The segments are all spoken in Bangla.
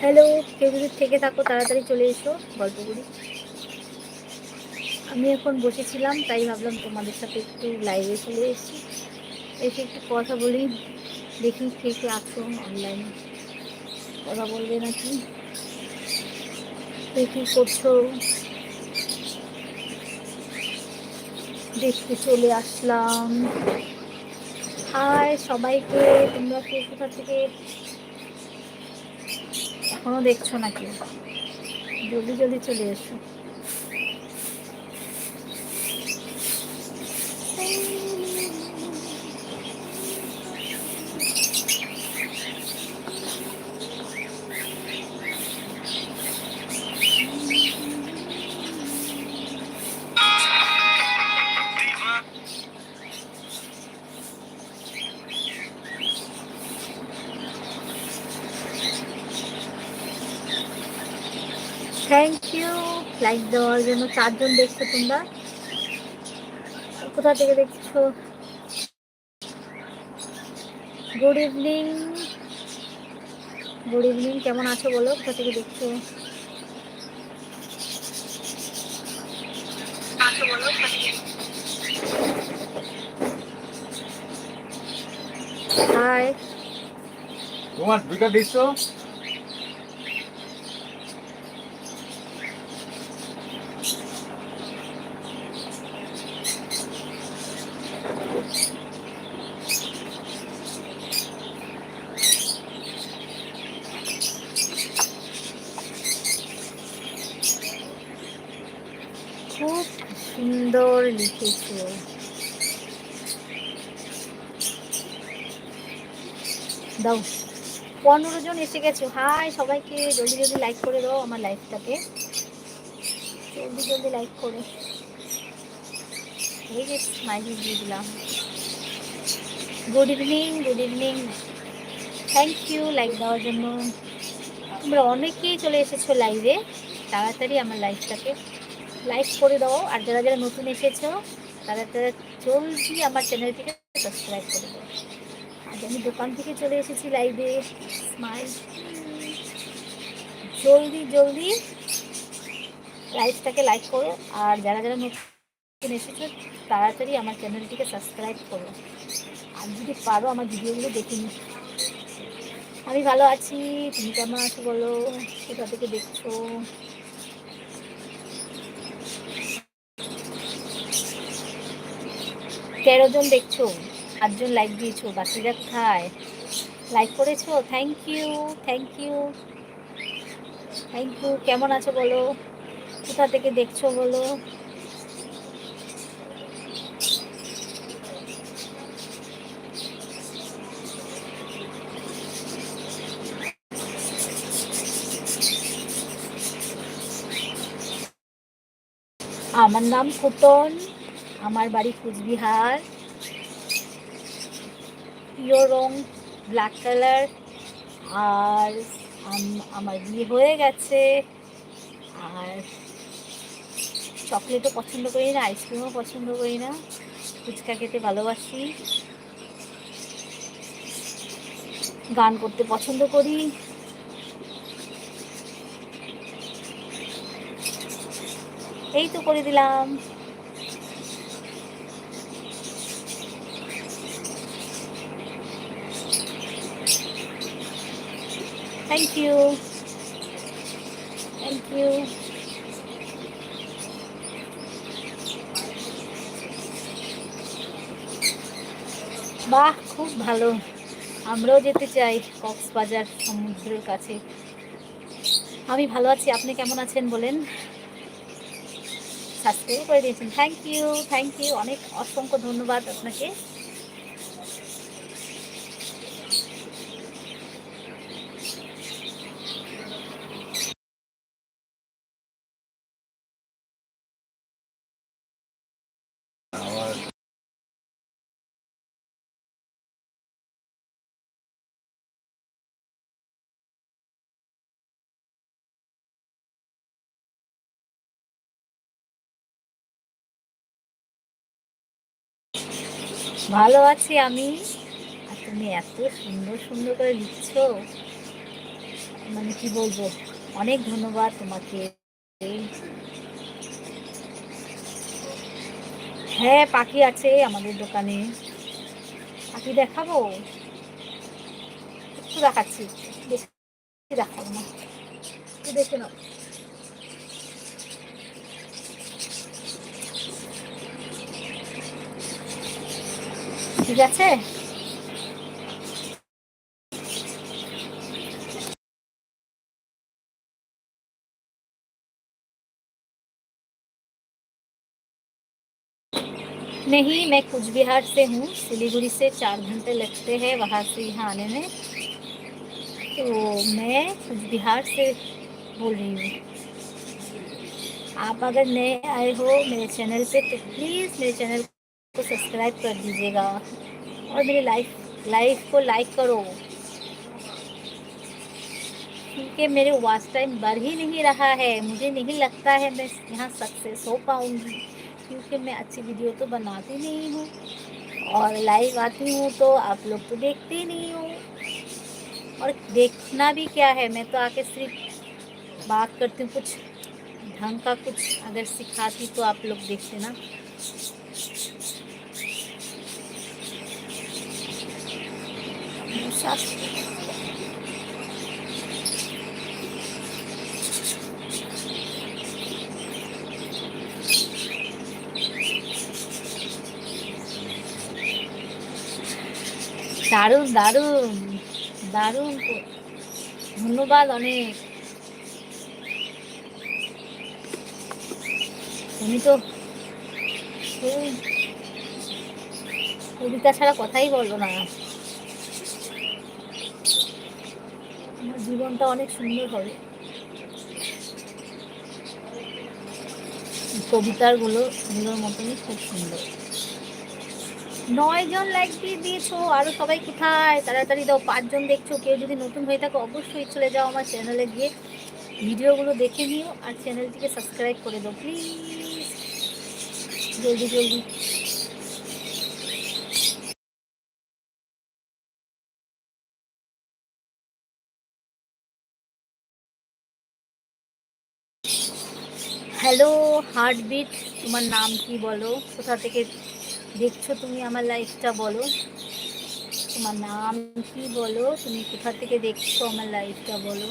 হ্যালো কেউ যদি থেকে থাকো, তাড়াতাড়ি চলে এসো, গল্প করি। আমি এখন বসেছিলাম, তাই ভাবলাম তোমাদের সাথে একটু লাইভে চলে এসেছি। এসে একটু কথা বলি, দেখি কে কে আছো অনলাইনে কথা বলবে নাকি? কে করছ? দেখতে চলে আসলাম। হাই সবাইকে, তোমরা কে থেকে? এখনও দেখছ নাকি? জলদি জলদি চলে এসো। চারজন দেখছ তোমরা? কোথা থেকে দেখছ? গুড ইভিনিং গুড ইভিনিং কেমন আছো বলো? কোথা থেকে দেখছ? হাই তোমার দুইটা দিচ্ছ খুব সুন্দর লিখেছো। দাও। পনেরো জন এসে গেছো। হাই, সবাইকে জলদি জলদি লাইক করে দাও আমার লাইফটাকে জলদি জলদি লাইক করে। এই যে স্মাইলি দিয়ে দিলাম। Good evening good evening thank you like দেওয়ার জন্য। তোমরা অনেকেই চলে এসেছ লাইভে তাড়াতাড়ি আমার লাইফটাকে লাইক করে দাও। আর যারা যারা নতুন এসেছ, তারা তারা জলদি আমার চ্যানেলটিকে সাবস্ক্রাইব করে দাও। আজ আমি দোকান থেকে চলে এসেছি লাইভে স্মাইল জলদি জলদি লাইভটাকে লাইক করো। আর যারা যারা নতুন এসেছ, তাড়াতাড়ি আমার চ্যানেলটিকে সাবস্ক্রাইব করো। আর যদি পারো আমার ভিডিওগুলো দেখে নি আমি ভালো আছি। তুমি কেমন আছো বলো? কোথা থেকে দেখছ? তেরো জন দেখছ আটজন লাইক দিয়েছ, বাকিরা খায় লাইক করেছ? Thank you thank you thank you কেমন আছো বলো? কোথা থেকে দেখছ বলো? আমার নাম কুতন আমার বাড়ি কুচবিহার। পিওর রং ব্ল্যাক কালার আর আমার বিয়ে হয়ে গেছে। আর চকলেটও পছন্দ করি না আইসক্রিমও পছন্দ করি না, ফুচকা খেতে ভালোবাসি। গান করতে পছন্দ করি। এই তো করে দিলাম। থ্যাংক ইউ থ্যাংক ইউ বাহ, খুব ভালো। আমরাও যেতে চাই কক্সবাজার সমুদ্রের কাছে। আমি ভালো আছি, আপনি কেমন আছেন বলেন? সাবস্ক্রাইব করে দিয়েছেন। থ্যাংক ইউ থ্যাংক ইউ অনেক অসংখ্য ধন্যবাদ আপনাকে। ভালো আছি আমি। আর তুমি এত সুন্দর সুন্দর করে লিখছো। মানে কি বলব অনেক ধন্যবাদ তোমাকে। হ্যাঁ পাখি আছে আমাদের দোকানে। পাখি দেখাবো? একটু দেখাচ্ছি বেশি দেখাবো না। একটু দেখে নাও। ঠিক আছে नहीं मैं कुछ बिहार से हूँ सिलीगुड़ी से चार घंटे लगते हैं वहाँ से यहाँ आने में तो मैं कुछ बिहार से बोल रही हूँ आप अगर नए आए हो मेरे चैनल पे तो प्लीज़ मेरे चैनल को सब्सक्राइब कर दीजिएगा और मेरे लाइफ लाइफ को लाइक करो। क्योंकि मेरे वॉच टाइम बढ़ ही नहीं रहा है, मुझे नहीं लगता है मैं यहाँ सक्सेस हो पाऊँगी, क्योंकि मैं अच्छी वीडियो तो बनाती नहीं हूँ और लाइव आती हूँ तो आप लोग तो देखते ही नहीं हो। और देखना भी क्या है, मैं तो आके सिर्फ़ बात करती हूँ, कुछ ढंग का कुछ अगर सिखाती तो आप लोग देखते ना। দারুণ দারুণ দারুণ। ধন্যবাদ অনেক। তুমি তো কবিতা ছাড়া কথাই বলব না। জীবনটা অনেক সুন্দর হবে। কবিতারগুলো গুলোর মতনই খুব সুন্দর। নয় জন লাইক দিয়ে দিয়েছ, আরও সবাই কোথায়? তাড়াতাড়ি দাও পাঁচজন দেখছ, কেউ যদি নতুন হয়ে থাকে, অবশ্যই চলে যাও আমার চ্যানেলে গিয়ে। ভিডিওগুলো দেখে নিও আর চ্যানেলটিকে সাবস্ক্রাইব করে দাও প্লিজ জলদি জলদি। হ্যালো হার্টবিট তোমার নাম কি বলো? কোথা থেকে দেখছ তুমি আমার লাইফটা বলো? তোমার নাম কি বলো? তুমি কোথা থেকে দেখছ আমার লাইফটা বলো?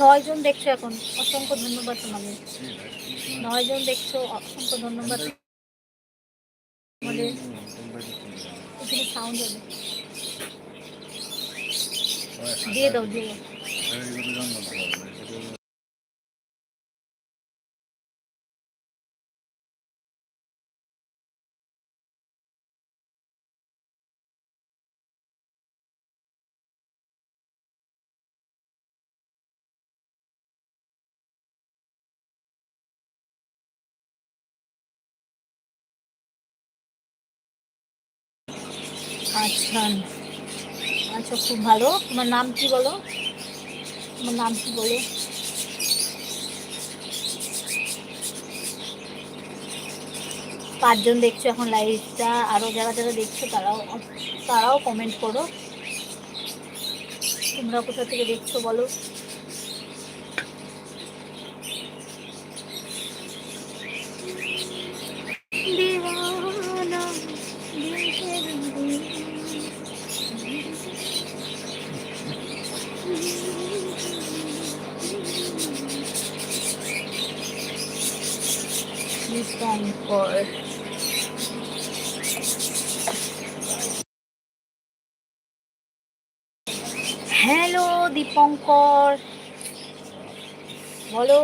নয় জন দেখছ এখন। অসংখ্য ধন্যবাদ তোমাদের। নয় জন দেখছ, অসংখ্য ধন্যবাদ সাউন্ড হবে। দিয়ে দাও দিয়ে দাও। আচ্ছা। আচ্ছা খুব ভালো। তোমার নাম কি বলো? তোমার নাম কি বলো? পাঁচজন দেখছ এখন লাইভটা আরও যারা যারা দেখছ তারাও তারাও কমেন্ট করো। তোমরা কোথা থেকে দেখছ বলো? বলো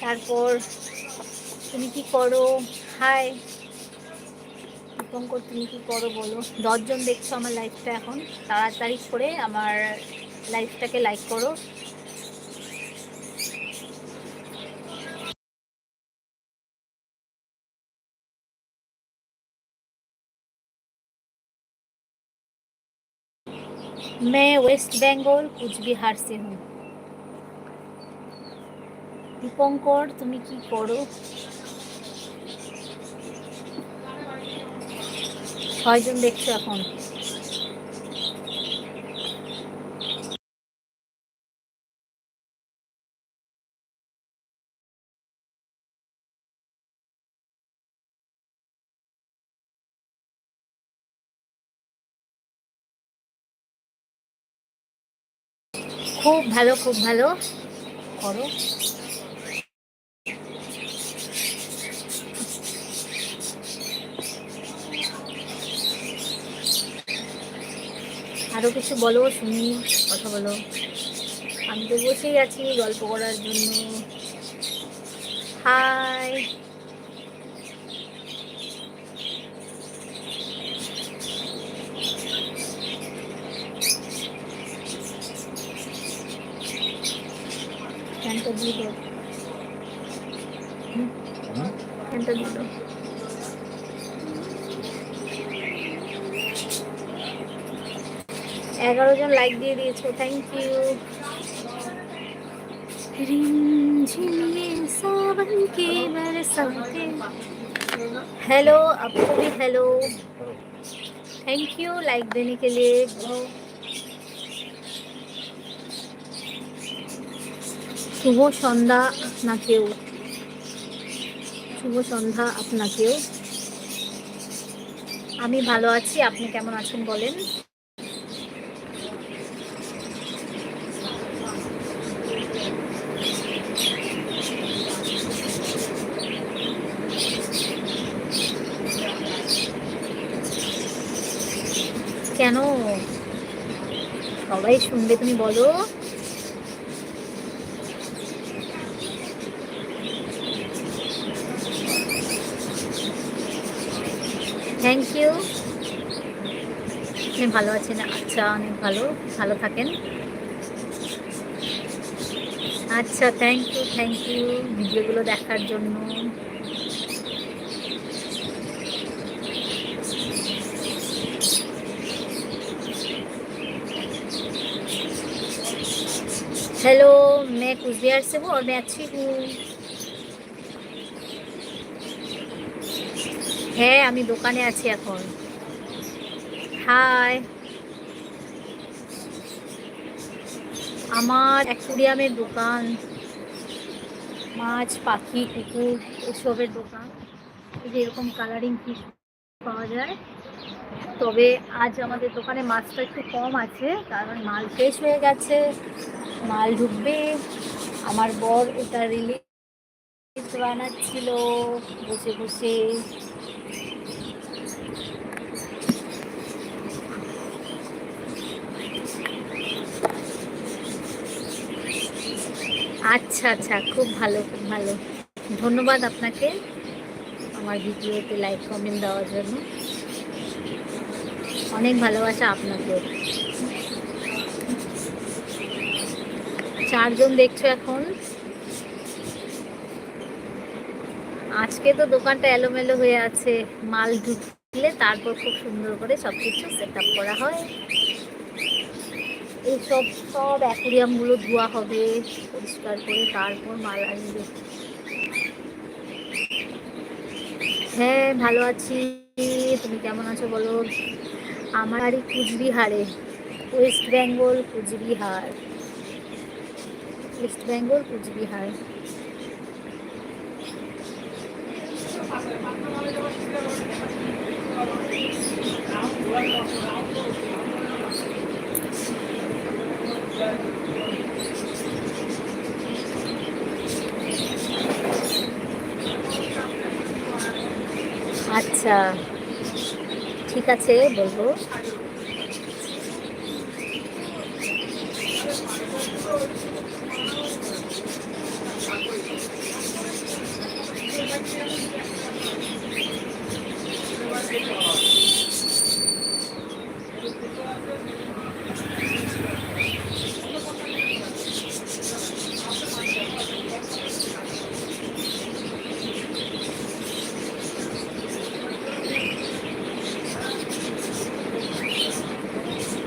তারপর তুমি কি করো হাই দীপঙ্কর তুমি কি করো বলো দশজন দেখছো আমার লাইফটা এখন তাড়াতাড়ি করে আমার লাইফটাকে লাইক করো मैं वेस्ट बंगाल कुचबिहार से हूँ দীপঙ্কর তুমি কি করো? ছয়জন দেখছ এখন। খুব ভালো খুব ভালো। করো। আরও কিছু বলো শুনি কথা বলো। আমি তো বসেই আছি গল্প করার জন্য। হাই ফ্যানটা দিয়ে দাও হুম? ফ্যানটা দিয়ে দাও এগারো জন লাইক দিয়ে দিয়েছো থ্যাংক ইউ हेलो आपको भी हेलो थैंक यू लाइक देने के लिए শুভ সন্ধ্যা আপনাকেও শুভ সন্ধ্যা আপনাকেও আমি ভালো আছি আপনি কেমন আছেন বলেন সবাই শুনবে, তুমি বলো। থ্যাংক ইউ আপনি ভালো আছেন? আচ্ছা অনেক ভালো। ভালো থাকেন। আচ্ছা থ্যাংক ইউ থ্যাংক ইউ ভিডিওগুলো দেখার জন্য। हेलो मैं कुचबिहार से हूँ और मैं अच्छी हूँ হ্যাঁ আমি দোকানে আছি এখন হাই আমার অ্যাকুরিয়ামের দোকান মাছ পাখি কুকুর এসবের দোকান এই যে এরকম কালারিং ফিশ পাওয়া যায় তবে আজ আমাদের দোকানে মাছটা একটু কম আছে, কারণ মাল শেষ হয়ে গেছে, মাল ঢুকবে। আমার বর এটা রিলিজ বানাচ্ছিল, বসে বসে। আচ্ছা আচ্ছা খুব ভালো খুব ভালো। ধন্যবাদ আপনাকে আমার ভিডিওতে লাইক কমেন্ট দেওয়ার জন্য। অনেক ভালোবাসা আপনাকে। চারজন দেখছ এখন। আজকে তো দোকানটা এলোমেলো হয়ে আছে, মাল ঢুকলে তারপর খুব সুন্দর করে সব কিছু সেট আপ করা হয়। এই সব সব অ্যাকুরিয়ামগুলো ধোয়া হবে, পরিষ্কার করে তারপর মাল আসবে হ্যাঁ ভালো আছি। তুমি কেমন আছো বলো? আমার বাড়ি কুচবিহারে ওয়েস্ট বেঙ্গল কুচবিহার। ওয়েস্ট বেঙ্গল কুচবিহার। আচ্ছা। ঠিক আছে বলব।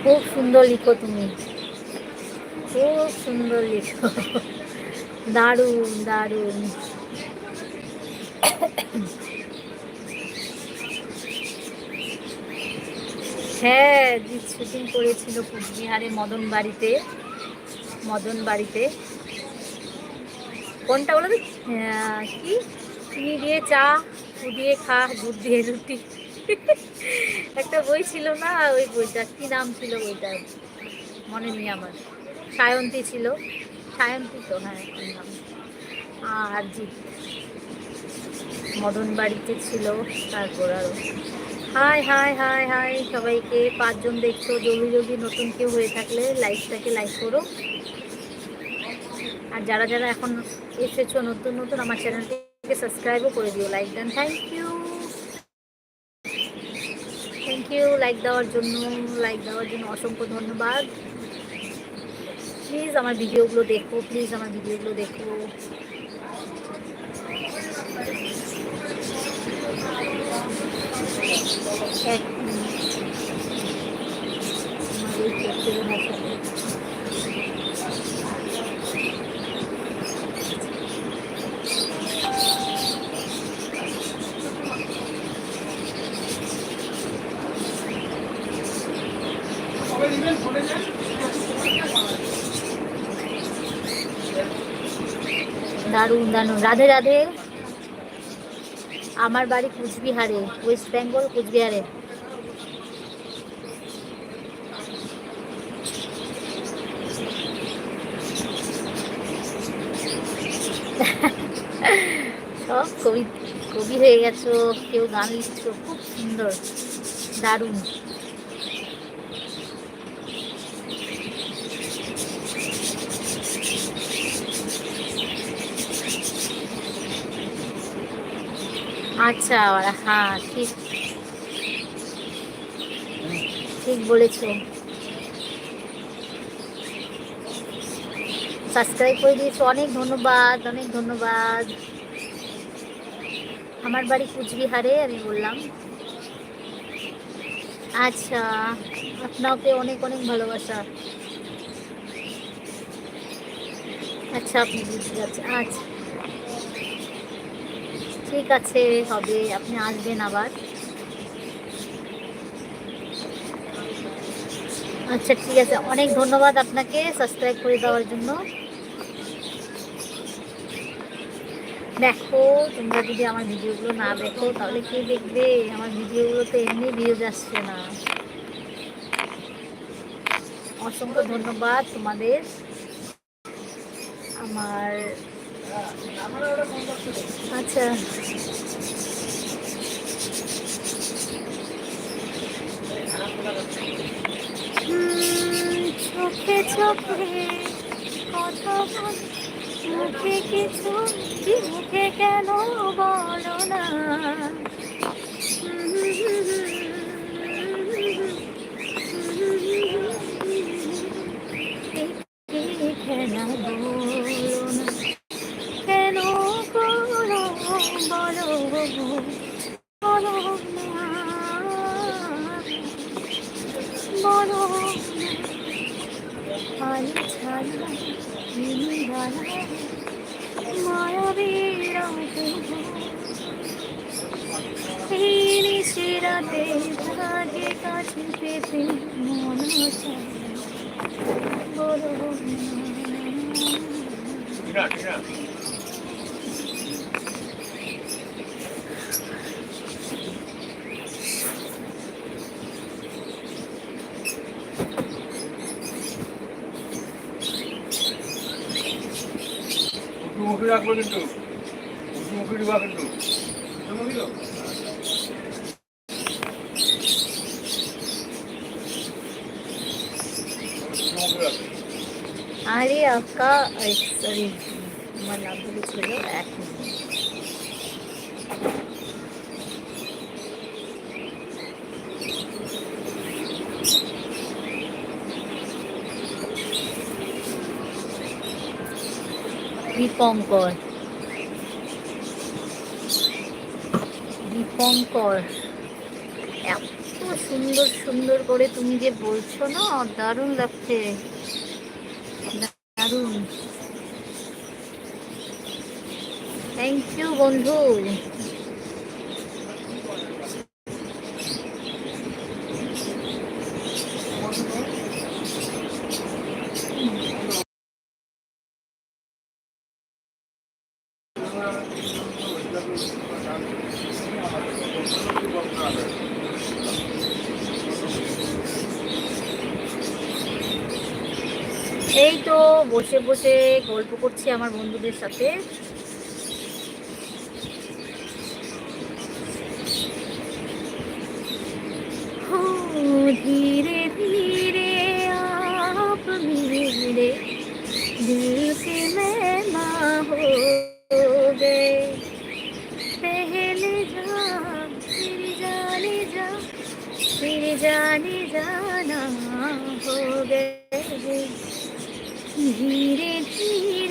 খুব সুন্দর লিখো তুমি। খুব সুন্দর লিখো। দারুণ দারুণ। হ্যাঁ জিৎ শুটিং করেছিল কুচবিহারে মদন বাড়িতে। মদন বাড়িতে। কোনটা বলো কি? চিনি দিয়ে চা দিয়ে খা, দুধ দিয়ে রুটি। একটা বই ছিল না, ওই বইটা, কি নাম ছিল বইটা? মনে নেই আমার। সায়ন্তী ছিল। সায়ন্তী তো হ্যাঁ নাম। আর জিৎ মদন বাড়িতে ছিল, তারপর আরও হাই হাই হাই হাই, সবাইকে, পাঁচজন দেখছ, জলদি জলদি নতুন কেউ হয়ে থাকলে লাইকটাকে লাইক করো। আর যারা যারা এখন এসেছ নতুন নতুন, আমার চ্যানেলটিকে সাবস্ক্রাইবও করে দিও, like then, thank you thank you like দেওয়ার জন্য লাইক দেওয়ার জন্য অসংখ্য ধন্যবাদ। প্লিজ আমার ভিডিওগুলো দেখো প্লিজ আমার ভিডিওগুলো দেখো। এক মিনিট। দারুণ রাধে রাধে। আমার বাড়ি কুচবিহারে, ওয়েস্ট বেঙ্গল কুচবিহারে। সব কবি কবি হয়ে গেছো, কেউ গান লিখছো, খুব সুন্দর, দারুণ। আচ্ছা হ্যাঁ ঠিক। ঠিক বলেছ। সাবস্ক্রাইব করে দিয়েছ, অনেক ধন্যবাদ অনেক ধন্যবাদ। আমার বাড়ি কুচবিহারে, আমি বললাম। আচ্ছা আপনাকে অনেক অনেক ভালোবাসা। আচ্ছা আপনি বুঝতে আচ্ছা। ঠিক আছে, হবে, আপনি আসবেন আবার। আচ্ছা ঠিক আছে, অনেক ধন্যবাদ আপনাকে সাবস্ক্রাইব করে দেওয়ার জন্য। দেখো, তোমরা যদি আমার ভিডিওগুলো না দেখো, তাহলে কে দেখবে? আমার ভিডিওগুলো তো এমনি ভিউজ আসছে না। অসংখ্য ধন্যবাদ তোমাদের। আমার আচ্ছা। চোখে চোখে কথা মুখে কিছু মুখে কেন বলো না। খেলা বলো বলো বলো আলো ছাড়া মায়াবীর নিশিরাতে ভাগে কাছে পেতে মন মুখে রাখব কিন্তু। মুখে দিবা কিন্তু। আরে আকা সরি আমার নাম এক মিনিট দীপঙ্কর দীপঙ্কর এত সুন্দর সুন্দর করে তুমি যে বলছো না, দারুণ লাগছে। দারুণ। থ্যাংক ইউ বন্ধু এই তো বসে বসে গল্প করছি আমার বন্ধুদের সাথে हो धीरे धीरे आप मेरे दिल के मेहमान हो गए पहले जा फिर जाने जा फिर जाने जाना हो गए धीरे धीरे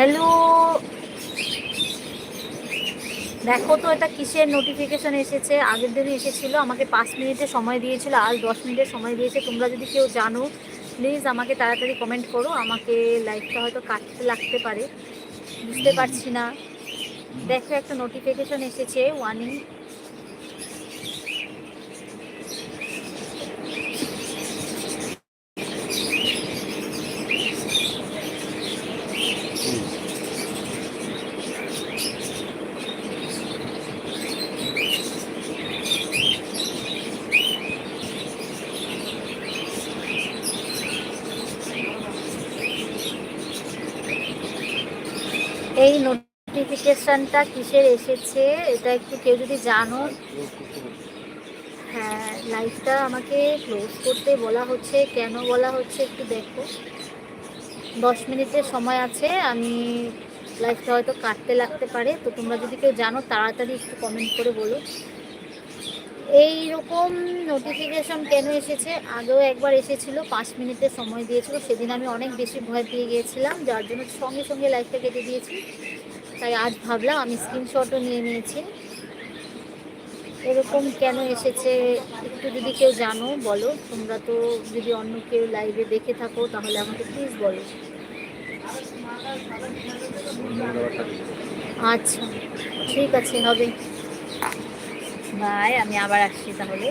হ্যালো দেখো তো, এটা কিসের নোটিফিকেশন এসেছে? আগের দিনে এসেছিল, আমাকে পাঁচ মিনিটের সময় দিয়েছিল আর দশ মিনিটের সময় দিয়েছে। তোমরা যদি কেউ জানো প্লিজ আমাকে তাড়াতাড়ি কমেন্ট করো। আমাকে লাইফটা হয়তো কাটতে লাগতে পারে। বুঝতে পারছি না। দেখো, একটা নোটিফিকেশন এসেছে ওয়ার্নিং এই নোটিফিকেশনটা কিসের এসেছে, এটা একটু কেউ যদি জানো। হ্যাঁ লাইভটা আমাকে ক্লোজ করতে বলা হচ্ছে, কেন বলা হচ্ছে একটু দেখো। দশ মিনিটের সময় আছে, আমি লাইভটা হয়তো কাটতে লাগতে পারে, তো তোমরা যদি কেউ জানো, তাড়াতাড়ি একটু কমেন্ট করে বলো। এই রকম নোটিফিকেশন কেন এসেছে? আগেও একবার এসেছিল, পাঁচ মিনিটের সময় দিয়েছিল, সেদিন আমি অনেক বেশি ভয় পেয়ে গিয়েছিলাম, যার জন্য সঙ্গে সঙ্গে লাইফটা কেটে দিয়েছি। তাই আজ ভাবলাম আমি স্ক্রিনশটও নিয়ে নিয়েছি। এরকম কেন এসেছে একটু যদি কেউ জানো, বলো। তোমরা তো যদি অন্য কেউ লাইভে দেখে থাকো, তাহলে আমাকে প্লিজ বলো। আচ্ছা ঠিক আছে, হবে। বাই আমি আবার আসছি তাহলে।